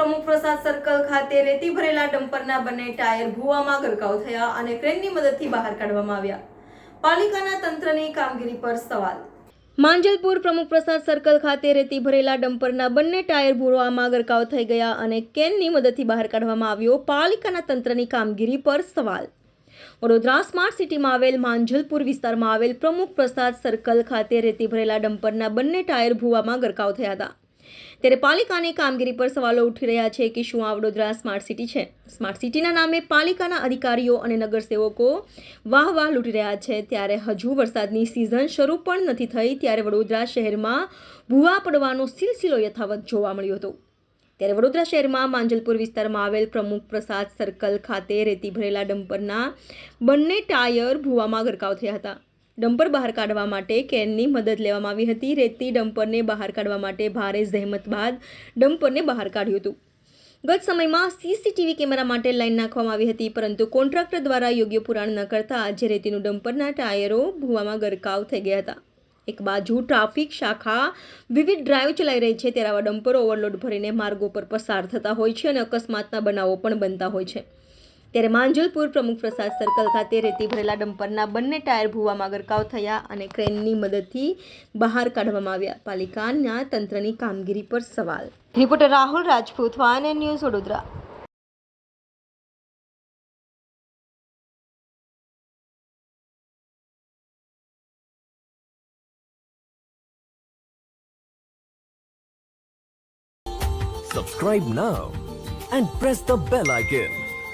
પ્રમુખ પ્રસાદ સર્કલ ખાતે રેતી ભરેલા ડમ્પરના બંને ટાયર ભૂવામાં ગરકાવ થયા અને ક્રેનની મદદથી બહાર કાઢવામાં આવ્યા. પાલિકાના તંત્રની કામગીરી પર સવાલ. માંજલપુર પ્રમુખ પ્રસાદ સર્કલ ખાતે રેતી ભરેલા ડમ્પરના બંને ટાયર ભૂવામાં ગરકાવ થઈ ગયા અને કેનની મદદથી બહાર કાઢવામાં આવ્યો પાલિકાના તંત્રની કામગીરી પર સવાલ. વડોદરા સ્માર્ટ સિટીમાં આવેલ માંજલપુર વિસ્તારમાં આવેલ પ્રમુખ પ્રસાદ સર્કલ ખાતે રેતી ભરેલા ડમ્પરના બંને ટાયર ભૂવામાં ગરકાવ થયા હતા. ત્યારે પાલિકાની કામગીરી પર સવાલો ઉઠી રહ્યા છે કે શું આ વડોદરા સ્માર્ટ સિટી છે? સ્માર્ટ સિટીના નામે પાલિકાના અધિકારીઓ અને નગરસેવકો વાહ વાહ લૂંટી રહ્યા છે. ત્યારે હજુ વરસાદની સિઝન શરૂ પણ નથી થઈ. ત્યારે વડોદરા શહેરમાં ભૂવા પડવાનો સિલસિલો યથાવત જોવા મળ્યો હતો. ત્યારે વડોદરા શહેરમાં માંજલપુર વિસ્તારમાં આવેલ પ્રમુખ પ્રસાદ સર્કલ ખાતે રેતી ભરેલા ડમ્પરના બંને ટાયર ભૂવામાં ગરકાવ થયા હતા. ડમ્પર બહાર કાઢવા માટે કેનની મદદ લેવામાં આવી હતી. રેતી ડમ્પરને બહાર કાઢવા માટે ભારે જહેમત બાદ ડમ્પરને બહાર કાઢ્યું હતું. ગત સમયમાં સીસીટીવી કેમેરા માટે લાઈન નાખવામાં આવી હતી, પરંતુ કોન્ટ્રાક્ટર દ્વારા યોગ્ય પુરાણ ન કરતા આજે રેતીનું ડમ્પરના ટાયરો ભૂવામાં ગરકાવ થઈ ગયા હતા. એક બાજુ ટ્રાફિક શાખા વિવિધ ડ્રાઈવ ચલાવી રહી છે ત્યારે આવા ડમ્પરો ઓવરલોડ ભરીને માર્ગો પર પસાર થતા હોય છે અને અકસ્માતના બનાવો પણ બનતા હોય છે. ત્યારે માંજલપુર પ્રમુખ પ્રસાદ સર્કલ ખાતે રેતી ભરેલા ડમ્પરના બંને ટાયર ભૂવામાં ગરકાવ થયા અને ક્રેનની મદદથી બહાર કાઢવામાં આવ્યા. પાલિકાના તંત્રની કામગીરી પર સવાલ. Reporter Rahul Rajput, van news Vadodara. Subscribe now and press the bell icon.